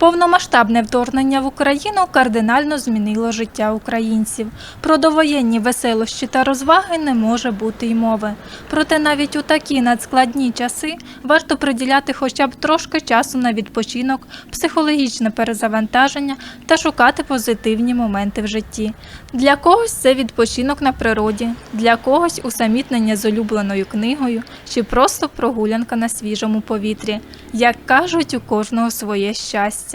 Повномасштабне вторгнення в Україну кардинально змінило життя українців. Про довоєнні веселощі та розваги не може бути й мови. Проте навіть у такі надскладні часи варто приділяти хоча б трошки часу на відпочинок, психологічне перезавантаження та шукати позитивні моменти в житті. Для когось це відпочинок на природі, для когось усамітнення з улюбленою книгою чи просто прогулянка на свіжому повітрі. Як кажуть, у кожного своє щастя.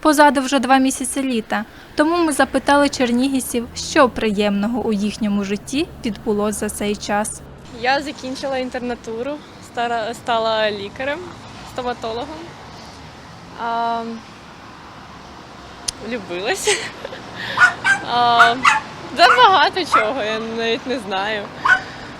Позаду вже два місяці літа, тому ми запитали чернігівців, що приємного у їхньому житті відбулося за цей час. Я закінчила інтернатуру, стала лікарем, стоматологом. А, влюбилась. А, да багато чого, я навіть не знаю.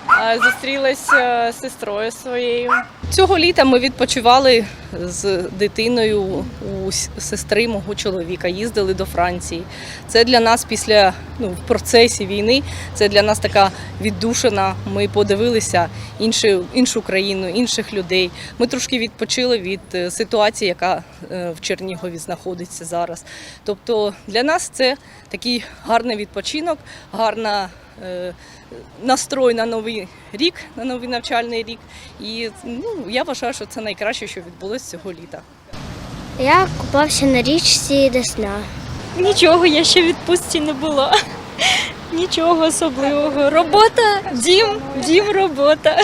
А, зустрілася з сестрою своєю. Цього літа ми відпочивали з дитиною у сестри мого чоловіка, їздили до Франції. Це для нас після ну, в процесі війни. Це для нас така віддушина. Ми подивилися іншу, іншу країну, інших людей. Ми трошки відпочили від е, ситуації, яка е, в Чернігові знаходиться зараз. Тобто для нас це такий гарний відпочинок, гарна. Е, Настрой на новий рік, на новий навчальний рік, і ну я вважаю, що це найкраще, що відбулося цього літа. Я купався на річці Десна. Нічого, я ще в відпустці не була. Нічого особливого. Робота, дім, дім, робота.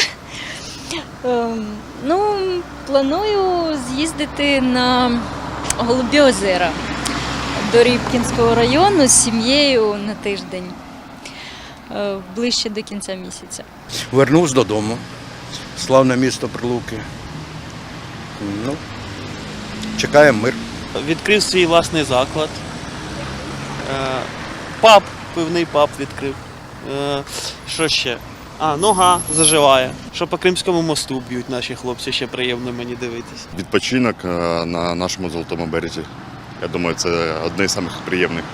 Ем, ну, планую з'їздити на Голубі озера до Рібкінського району з сім'єю на тиждень. Е, Ближче до кінця місяця. Вернувся додому. Славне місто Прилуки. Ну, чекаємо мир. Відкрив свій власний заклад. Е, Паб, пивний паб відкрив. Е, Що ще? А, нога заживає. Що по Кримському мосту б'ють наші хлопці, ще приємно мені дивитися. відпочинок на нашому золотому березі. Я думаю, це одне з самих приємних.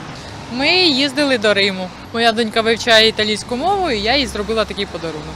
Ми їздили до Риму. Моя донька вивчає італійську мову, і я їй зробила такий подарунок.